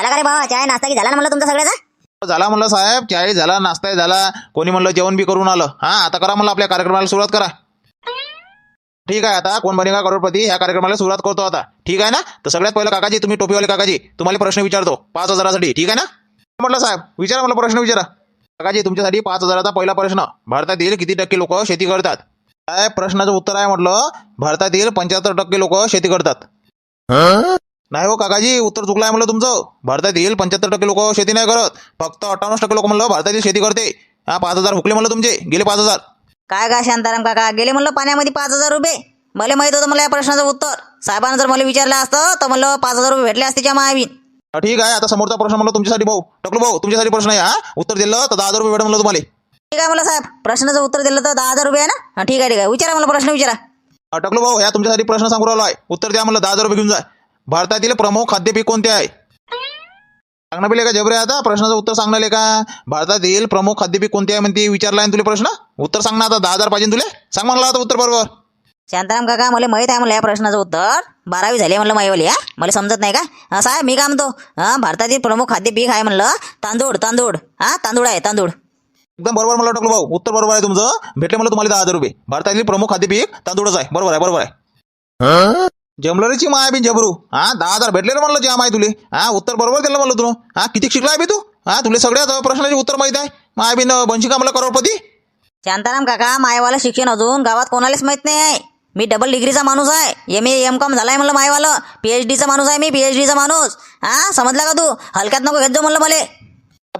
झाला का रे भावा चाय नाश्ता की झाला ना म्हणलं तुमचा सगळ्याचा? झाला म्हणलं साहेब चाय झाला नाश्ताही झाला. कोणी म्हणलं जेवण बी करून आलं. हा आता करा म्हणलं आपल्या कार्यक्रमाला सुरुवात करा. ठीक आहे आता कोण बनेगा करोडपती? ह्या कार्यक्रमाला सुरुवात करतो आता. ठीक आहे ना? तर सगळ्यात पहिलं काकाजी तुम्ही टोपीवाले काकाजी तुम्हाला प्रश्न विचारतो. पाच हजारासाठी ठीक आहे ना? म्हटलं साहेब विचारा मला प्रश्न विचारा. काकाजी तुमच्यासाठी पाच हजाराचा पहिला प्रश्न. भारतातील किती टक्के लोक शेती करतात? काय प्रश्नाचं उत्तर आहे म्हटलं भारतातील पंच्याहत्तर टक्के लोक शेती करतात. नाही हो काकाजी उत्तर चुकलं आहे म्हणलं तुमचं. भारतातील पंच्याहत्तर टक्के लोक शेती नाही करत. फक्त अठ्ठावन्न टक्के लोक म्हणलं भारतातील शेती करते. हा पाच हजार हुकले म्हणलं तुमचे. गेले पाच हजार. काय का शांताराम काका? गेले म्हणलं पाण्यामध्ये पाच हजार रुपये. मला माहीत होतं मला या प्रश्नाचं उत्तर. साहेबांना जर मला विचारलं असतं तर म्हणलं पाच हजार रुपये भेटले असते मायावीन हा, ठीक आहे. आता समोरचा प्रश्न म्हणलं तुमच्यासाठी भाऊ. टकलू भाऊ तुमच्यासाठी प्रश्न आहे हा? उत्तर दिलं तर दहा हजार रुपये भेट म्हणलं तुम्हाला. ठीक आहे मला साहेब. प्रश्नाचं उत्तर दिलं तर दहा हजार रुपये आहे ना? हा, ठीक आहे ठीक आहे. विचारा मला प्रश्न विचारा. हा, टकलू भाऊ ह्या तुमच्यासाठी प्रश्न सांगू राहिलो आहे. उत्तर द्या म्हणलं दहा हजार रुपये घेऊन जा. भारतातील प्रमुख खाद्यपीक कोणते आहे? सांगणं पिले का जबरे आता? प्रश्नाचं उत्तर सांगणार का? भारतातील प्रमुख खाद्यपीक कोणते आहे म्हणते? विचारला आहे तुला प्रश्न? उत्तर सांग ना आता दहा हजार पाहिजे तुले? सांग म्हणलं आता उत्तर बरोबर. शांताराम काका मला माहीत आहे म्हणलं या प्रश्नाचं उत्तर. बारावी झाली आहे म्हणलं माईवाली हा? मला समजत नाही का? हा, साहेब मी काय म्हणतो? हा भारतातील प्रमुख खाद्य पीक आहे म्हणलं तांदूळ तांदूळ. हा तांदूळ आहे तांदूळ. एकदम बरोबर मला टकलू भाऊ. उत्तर बरोबर आहे तुमचं. भेटले मला तुम्हाला दहा हजार रुपये. भारतातील प्रमुख खाद्यपीक तांदूळच आहे. बरोबर आहे बरोबर आहे. जमलरीची माय बिन जबरू. हा दहा हजार भेटले ना म्हणलं जे माय तुले हा उत्तर बरोबर दिलं म्हणलं तुला. हा किती शिकलाय बी तू? हा तुला सगळ्यात प्रश्नाचे उत्तर माहीत आहे. माय बिन बनशी का मला करोडपती. शांताराम काका मायवाला शिक्षण अजून गावात कोणालाच माहीत नाही आहे. मी डबल डिग्रीचा माणूस आहे. एम ए एम कॉम झालाय म्हणलं मायवालं. पीएच डीचा माणूस आहे मी पीएच डीचा माणूस. हा समजला का तू? हलक्यात नको घेत म्हणलं मला.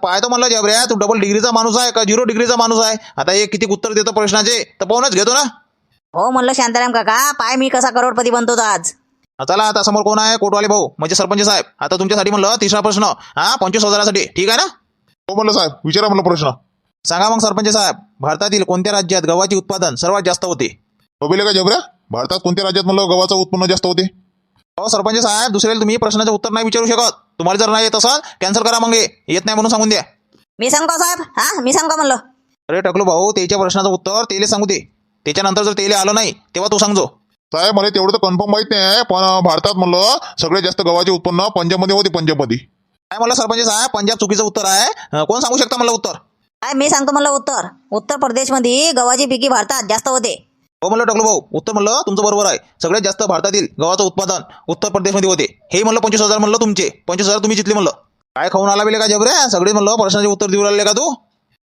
पाहतो म्हणलं जबऱ्या तू डबल डिग्रीचा माणूस आहे का? झिरो डिग्रीचा माणूस आहे. आता हे किती उत्तर देतो प्रश्नाचे? तर पाहूनच घेतो ना. हो म्हणलं शांताराम काका पाय मी कसा करोडपती बनतो तो आज. चला आता समोर कोण आहे? कोटवाले भाऊ म्हणजे सरपंच साहेब. आता तुमच्यासाठी म्हणलं तिसरा प्रश्न. हा पंचवीस हजारासाठी. ठीक आहे ना? हो म्हणलं साहेब. विचारा म्हणलं प्रश्न. सांगा मग सरपंच साहेब. भारतातील कोणत्या राज्यात गव्हाचे उत्पादन सर्वात जास्त होते? बघितलं का जबऱ्या भारतात कोणत्या राज्यात म्हणलं गव्हाचं उत्पन्न जास्त होते? हो सरपंच साहेब दुसऱ्याला तुम्ही प्रश्नाचं उत्तर नाही विचारू शकत. तुम्हाला जर नाही येत असाल कॅन्सल करा मग हे. येत नाही म्हणून सांगून द्या. मी सांगू का साहेब. हा मी सांगू का म्हणलं. अरे टकलो भाऊ त्याच्या प्रश्नाचं उत्तर तेले सांगू दे. त्याच्यानंतर जर तेले आलं नाही तेव्हा तू सांगजो साहेब मला तेवढं तर कन्फर्म माहीत नाही आहे पण भारतात म्हणलं सगळ्यात जास्त गव्हाचे उत्पन्न पंजाबमध्ये होते पंजाबमध्ये. काय मला सरपंच साहेब? पंजाब चुकीचं उत्तर आहे. अं, कोण सांगू शकता मला उत्तर? काय मी सांगतो म्हणलं उत्तर. उत्तर प्रदेशमध्ये गव्हाची पिकी भारतात जास्त होते. हो म्हणलं टकलो भाऊ उत्तर म्हणलं तुमचं बरोबर आहे. सगळ्यात जास्त भारतातील गव्हाचं उत्पादन उत्तर प्रदेशमध्ये होते. हे म्हणलं पंचवीस हजार म्हणलं तुमचे. पंचवीस हजार तुम्ही जितले म्हणलं. काय खाऊन आला बेले का जबरे सगळे म्हणलं प्रश्नाचे उत्तर देऊ राहिले का तू?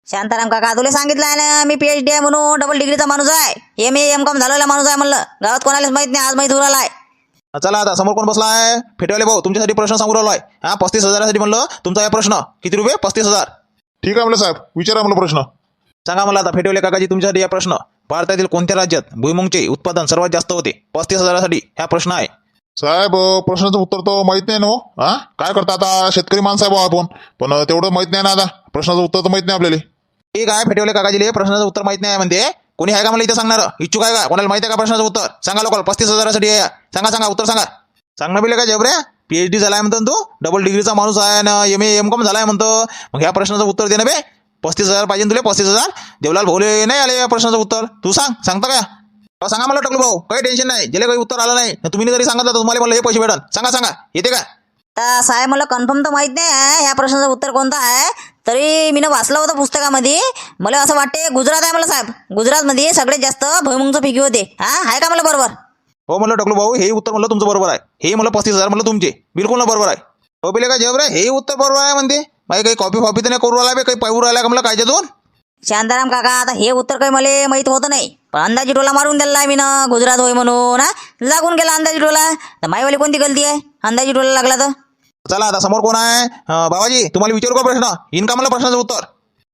शांताराम काका तुला सांगितलं आहे ना मी पीएच डी आहे म्हणून डबल डिग्रीचा माणूस आहे. एम ए एम कॉम झालेला माणूस आहे म्हणलं. गावात कोणालाच माहीत नाही आज माहीत उराला आहे चला आता समोर कोण बसला आहे? फेटवाले भाऊ तुमच्यासाठी प्रश्न सांगू राहिलो आहे. हा पस्तीस हजारासाठी म्हणलं तुमचा आहे प्रश्न. किती रुपये? पस्तीस हजार. ठीक आहे म्हणलं साहेब विचारा म्हणलं प्रश्न. सांगा मला आता फेटवले काकाजी तुमच्यासाठी हा प्रश्न. भारतातील कोणत्या राज्यात भुईमुंगचे उत्पादन सर्वात जास्त होते? पस्तीस हजारासाठी हा प्रश्न आहे. साहेब अं, प्रश्नाचं उत्तर तर माहीत नाही ना हो. हा? काय करता आता शेतकरी माणसं आहे आपण. पण अं, तेवढं माहीत नाही ना आता. प्रश्नाचं उत्तर तर माहीत नाही आपल्याला. ठीक आहे फेटवले काकाजीले प्रश्नाचं उत्तर माहीत नाही म्हणते. कोणी आहे का मला इथे सांगणार? इच्छुक आहे का? कोणाला माहिती आहे का प्रश्नाचं उत्तर? सांगा लोकल पस्तीस हजारासाठी आहे. सांगा सांगा उत्तर सांगा. सांगणं बिले का जबऱ्या पीएचडी झालाय म्हणतो तू? डबल डिग्रीचा माणूस आहे ना एम ए एम कॉम झालाय म्हणतो. मग ह्या प्रश्नाचं उत्तर दे ना बे. पस्तीस हजार पाहिजे तुला पस्तीस हजार. देवलाल भोले नाही आले या प्रश्नाचं उत्तर. तू सांग सांगता का? सांगा मला टकलो भाऊ. काही टेन्शन नाही. ज्याला काही उत्तर आलं नाही तुम्ही जरी सांगितलं तर तुम्हाला मला हे पैसे भेटल सांगा सांगा. येते का? तर साहेब मला कन्फर्म तर माहीत नाही आहे ह्या प्रश्नाचं उत्तर कोणतं आहे? तरी मी वाचलं होतं पुस्तकामध्ये. मला असं वाटते गुजरात आहे मला साहेब. गुजरातमध्ये सगळ्यात जास्त भुईमुंगचं पिकी होते हा? आहे का मला बरोबर? हो म्हणलं टकलो भाऊ हे उत्तर म्हणलं तुमचं बरोबर आहे. हे मला पस्तीस हजार म्हणलं तुमचे. बिलकुल ना बरोबर आहे. हो बिले का जबरा हे उत्तर बरोबर आहे म्हणते. माही काही कॉपी फॉपी तर नाही करू राहिला काही पाहू राहिला का मला काय दोन शांताराम काका आता हे उत्तर काही मला माहीत होतं नाही. पण अंदाजी टोला मारून दिला मी ना गुजरात होय म्हणून हा? लागून गेला अंदाजी टोला. तर माईवाली कोणती गलती आहे? अंदाजी टोला लागला तर? चला आता समोर कोण आहे? बाबाजी तुम्हाला विचारू का प्रश्न? येईन प्रश्नाचं उत्तर.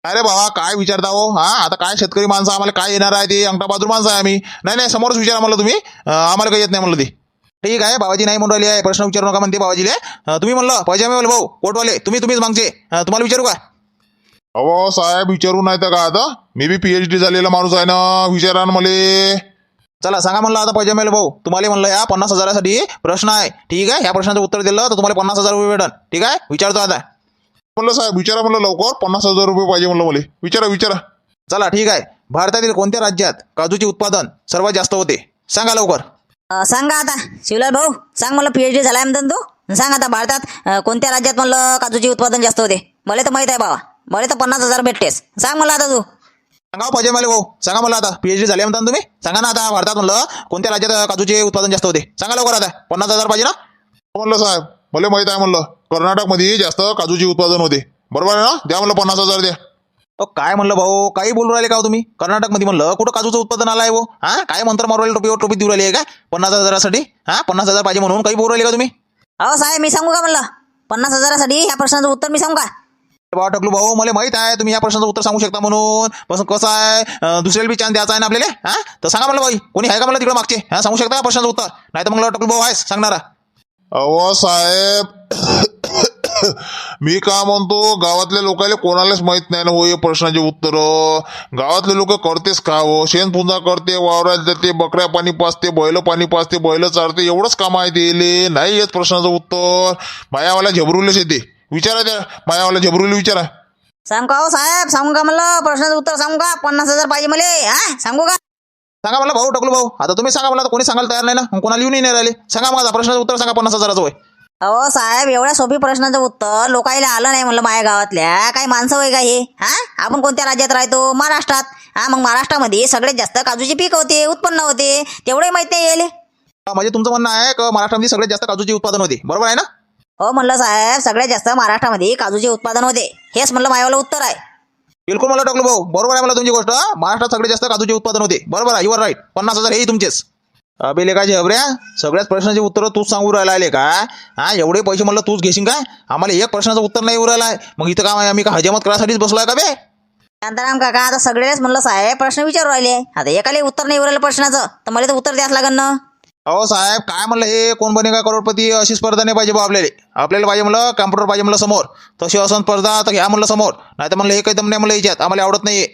अरे बाबा काय विचारता हो? हा आता काय शेतकरी माणसं आम्हाला काय येणार आहे ते? अंगठा बाजू माणसं आहे आम्ही. नाही नाही समोरच विचारा म्हणलं तुम्ही. आम्हाला काही येत नाही म्हणलं ते. ठीक आहे बाबाजी नाही म्हणून राहिली आहे. प्रश्न विचारू नका म्हणते बाबाजीले. तुम्ही म्हणलं पाहिजे पैजामेवाले भाऊ कोटवाले तुम्ही तुम्हीच मागचे. तुम्हाला विचारू का? अहो साहेब विचारू नाही तर का आता? मी बी पीएच डी झालेला माणूस आहे ना विचारा ना मले. चला सांगा म्हणलं आता पैजामेवाले भाऊ. तुम्हाला म्हणलं या पन्नास हजारासाठी प्रश्न आहे. ठीक आहे ह्या प्रश्नाचं उत्तर दिलं तर तुम्हाला पन्नास हजार रुपये भेटन. ठीक आहे? विचारतो आता. म्हणलं साहेब विचारा म्हणलं लवकर. पन्नास हजार रुपये पाहिजे म्हणलं मला. विचारा विचारा. चला ठीक आहे. भारतातील कोणत्या राज्यात काजूचे उत्पादन सर्वात जास्त होते? सांगा लवकर. अं, सांगा आता. शिवलाल भाऊ सांग मला पीएच डी झालाय म्हणतो तू. सांग आता भारतात अं, कोणत्या राज्यात म्हणलं काजूचे उत्पादन जास्त होते? मला तर माहीत आहे बाबा. मला तर पन्नास हजार भेटतेस. सांग मला आता तू. सांगा हो पाहिजे मला भाऊ. सांगा मला आता. पीएचडी झाले म्हणता ना तुम्ही? सांगा ना आता भारतात म्हणलं कोणत्या राज्यात काजूचे उत्पादन जास्त होते? सांगा लवकर आता. पन्नास हजार पाहिजे ना? म्हणलं साहेब मला माहीत आहे म्हणलं. कर्नाटकमध्ये जास्त काजूचे उत्पादन होते. बरोबर आहे ना? द्या म्हणलं पन्नास हजार द्या. अहो, काय म्हणलं भाऊ? काही बोलून राहिले का हो तुम्ही? कर्नाटकमध्ये म्हणलं कुठं काजूचं उत्पादन आलं आहे भाऊ हा? काय मंत्र मारू राहिले टोपीवर टोपी देऊ राहिली आहे का पन्नास हजारासाठी? हा? पन्नास हजार पाहिजे म्हणून काही बोलू राहिले का तुम्ही? अहो साहेब मी सांगू का म्हणलं? पन्नास हजारासाठी ह्या प्रश्नाचं उत्तर मी सांगू का? बाबा टकलू भाऊ मला माहीत आहे तुम्ही या प्रश्नाचं उत्तर सांगू शकता म्हणून. पण कसं आहे? दुसऱ्याला बी चान्स द्यायचा आहे ना आपल्याला? हा? तर सांगा मला भाई कोणी आहे का मला तिकडे मागचे? हा सांगू शकता प्रश्नाचं उत्तर? नाही तर मग टकलू भाऊ आहेस सांगणारा. अहो साहेब मी का म्हणतो गावातल्या लोकांना कोणालाच माहीत नाही ना हो हे प्रश्नाचे उत्तर. गावातले लोक करतेच का हो? शेण पुंजा करते वावरात जाते बकऱ्या पाणी पाचते बैल पाणी पाचते बैल चारते एवढंच काम आहे ते. नाही येत प्रश्नाचं उत्तर. मायावाला झबरुलेच येते. विचारा त्या मायावाला झबरुले विचारा. सांगू का हो साहेब? सांगू का म्हणलं? प्रश्नाचं उत्तर सांगू का? पन्नास हजार पाहिजे मला. हा? सांगू का? सांगा मला भाऊ टकलू भाऊ. आता तुम्ही सांगा मला आता कोणी सांगायला तयार नाही ना? मग कोणाला येऊनही नाही राहिले. सांगा माझा प्रश्नाचं उत्तर सांगा पन्नास हजाराचं होय. अहो साहेब एवढ्या सोपी प्रश्नाचं उत्तर लोकायला आलं नाही म्हणलं माझ्या गावातल्या. काही माणसं वय का हे? हा? आपण कोणत्या राज्यात राहतो? महाराष्ट्रात. हा मग महाराष्ट्रामध्ये सगळ्यात जास्त काजूचे पीक होते उत्पन्न होते. तेवढे माहीत नाही यायले हा, म्हणजे तुमचं म्हणणं आहे की महाराष्ट्रामध्ये सगळ्यात जास्त काजूचे उत्पादन होते? बरोबर आहे ना? हो म्हणलं साहेब सगळ्यात जास्त महाराष्ट्रामध्ये काजूचे उत्पादन होते. हेच म्हणलं माझ्यावाला उत्तर आहे. बिलकुल मला टाकलो भाऊ. बरोबर आहे मला तुमची गोष्ट. महाराष्ट्रात सगळ्यात जास्त काजूचे उत्पादन होते. बरोबर आहे युअर राईट पन्नास हजार हेही तुमचेच. अबे लेका झबऱ्या सगळ्याच प्रश्नाचे उत्तर तूच सांगू राहिला आहे का हा एवढे पैसे म्हणलं तूच घेशील का आम्हाला एक प्रश्नाचं उत्तर नाही येऊ राहिला आहे. मग इथं काय आम्ही का हजमत करायसाठीच बसलोय का बे? शांताराम काका आता सगळेच म्हणलं साहेब प्रश्न विचारू राहिले. आता एकाला उत्तर नाही उरलं प्रश्नाचं. तर मला तर उत्तर द्यास लागेल ना. अहो साहेब काय म्हणलं हे? कोण बनेगा करोडपती? अशी स्पर्धा नाही पाहिजे बा आपल्याला. आपल्याला पाहिजे म्हणलं कॉम्प्युटर पाहिजे म्हणलं समोर. तशी असं स्पर्धा तर घ्या म्हणलं समोर. नाही तर म्हणलं हे काही दम नाही म्हणलं याच्यात. आम्हाला आवडत नाही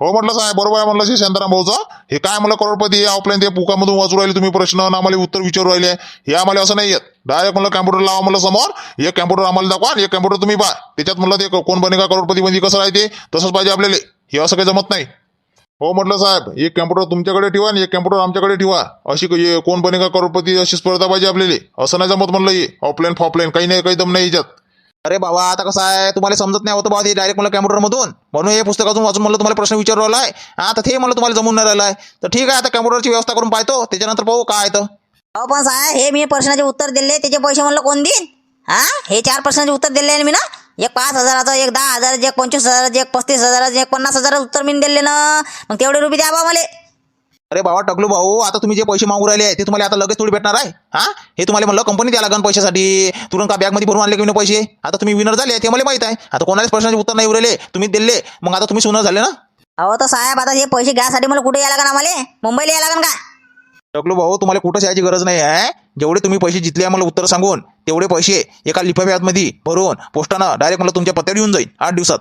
हो म्हटलं साहेब बरोबर आहे म्हणलं शांताराम भाऊचं. हे काय म्हणलं करोडपती? ऑफलाईन ते पुकामधून वाचू राहिले तुम्ही प्रश्न आम्हाला उत्तर विचारू राहिले. हे आम्हाला असं नाही येत. डायरेक्ट म्हणलं कॅम्प्युटर लावा म्हणलं समोर. एक कॅम्प्युटर आम्हाला दाखवा एक कॅम्प्युटर तुम्ही पहा. त्याच्यात म्हणलं ते कोण बनेगा करोडपती म्हणजे कसं राहते? तसंच पाहिजे आपल्याला. हे असं काही जमत नाही. हो म्हटलं साहेब एक कॅम्प्युटर तुमच्याकडे ठेवा आणि एक कॅम्प्युटर आमच्याकडे ठेवा. अशी क- कोण बनेगा करोडपती अशी स्पर्धा पाहिजे आपल्याला. असं नाही जमत म्हणलं हे. ऑफलाईन फॉफलाईन काही नाही काही दम नाही याच्यात. अरे बाबा आता कसं आहे तुम्हाला समजत नाही होतं बाबा ते डायरेक्ट मला कॅम्प्युटर मधून. म्हणून हे पुस्तकातून वाचून म्हणलं तुम्हाला प्रश्न विचारू राहिला आहे आता ते मला तुम्हाला जमून नाही राहिला आहे तर ठीक आहे आता कॅम्प्युटरची व्यवस्था करून पाहतो. त्याच्यानंतर पाहू काय तर. अहो पण साहेब हे मी प्रश्नाचे उत्तर दिले त्याचे पैसे म्हणलं कोण देईन? हा? हे चार प्रश्नाचे उत्तर दिले आहे मी ना एक पाच हजाराचं एक दहा हजाराचं एक पंचवीस हजाराचं एक पस्तीस हजाराचं एक पन्नास हजाराचं उत्तर मी दिले ना मग तेवढे रुपये द्या बा मला. अरे बाबा टकलू भाऊ आता तुम्ही जे पैसे मागू राहिले ते तुम्हाला आता लगेच थोडी भेटणार आहे? हा? हे तुम्हाला म्हणलं कंपनी द्या लागन पैशासाठी. तुरंत का बॅगमध्ये भरून आणले की पैसे? आता तुम्ही विनर झाले ते मला माहीत आहे. आता कोणालाच प्रश्नाचे उत्तर नाही उरले तुम्ही दिले मग आता तुम्ही सुनर झाले ना? अहो तर साहेब आता हे पैसे घ्यासाठी मला कुठे यायला लागेल आम्हाला? मुंबईला यायला लागेल का? टकलू भाऊ तुम्हाला कुठंच यायची गरज नाही आहे जेवढे तुम्ही पैसे जितले आहे मला उत्तर सांगून तेवढे पैसे एका लिफाफ्यामध्ये भरून पोस्टानं डायरेक्ट मला तुमच्या पत्त्यावर येऊन जाईल आठ दिवसात.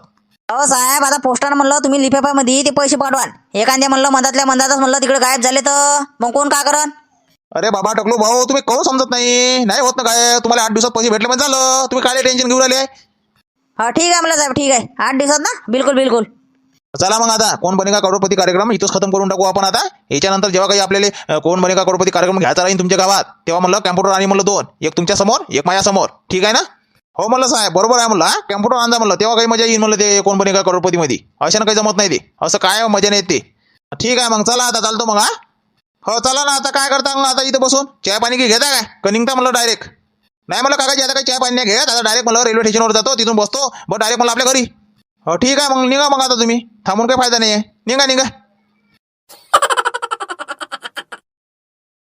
अहो साहेब आता पोस्टानं म्हणलं तुम्ही लिफाफ्यामध्ये ते पैसे पाठवाल एखाद्या म्हणलं मधातल्या मंदातच म्हणलं तिकडे गायब झाले तर. मग कोण का करन? अरे बाबा टकलू भाऊ तुम्ही कहू समजत नाही? नाही होत ना काय? तुम्हाला आठ दिवसात पैसे भेटले म्हणजे झालं. तुम्ही काय टेन्शन घेऊन राहिले? हा ठीक आहे म्हणलं साहेब ठीक आहे. आठ दिवसात ना? बिलकुल बिलकुल. चला मग आता कोण बनेगा करोडपती कार्यक्रम? इथंच खतम करून टाकू आपण आता. याच्यानंतर जेव्हा काही आपल्याला कोण बनेगा करोडपती कार्यक्रम घ्यायचा राहील तुमच्या गावात तेव्हा म्हणलं कॅम्प्युटर आणि म्हणलं दोन. एक तुमच्यासमोर एक माझ्यासमोर. ठीक आहे ना? हो म्हणलं साहेब बरोबर आहे म्हणलं कॅम्प्युटर आणजा म्हणलं तेव्हा काही मजा येईल म्हणलं ते कोण बनेगा करोडपतीमध्ये. अशानं काही जमत नाही ते. असं काय हो, मजा नाही येत ते. ठीक आहे मग चला आता चालतो मग हा? हो चला ना आता काय करता मग आता इथं बसून? चहा पाणी की घेता काय? कनिंगता म्हणलं डायरेक्ट नाही मला काकाजी आता काही चहा पाणी नाही घेत? आता डायरेक्ट मला रेल्वे स्टेशनवर जातो तिथून बसतो. बरं डायरेक्ट मला आपल्या घरी. हो ठीक आहे मग निघा मग आता तुम्ही. थांबून काही फायदा नाही आहे निघा निघा.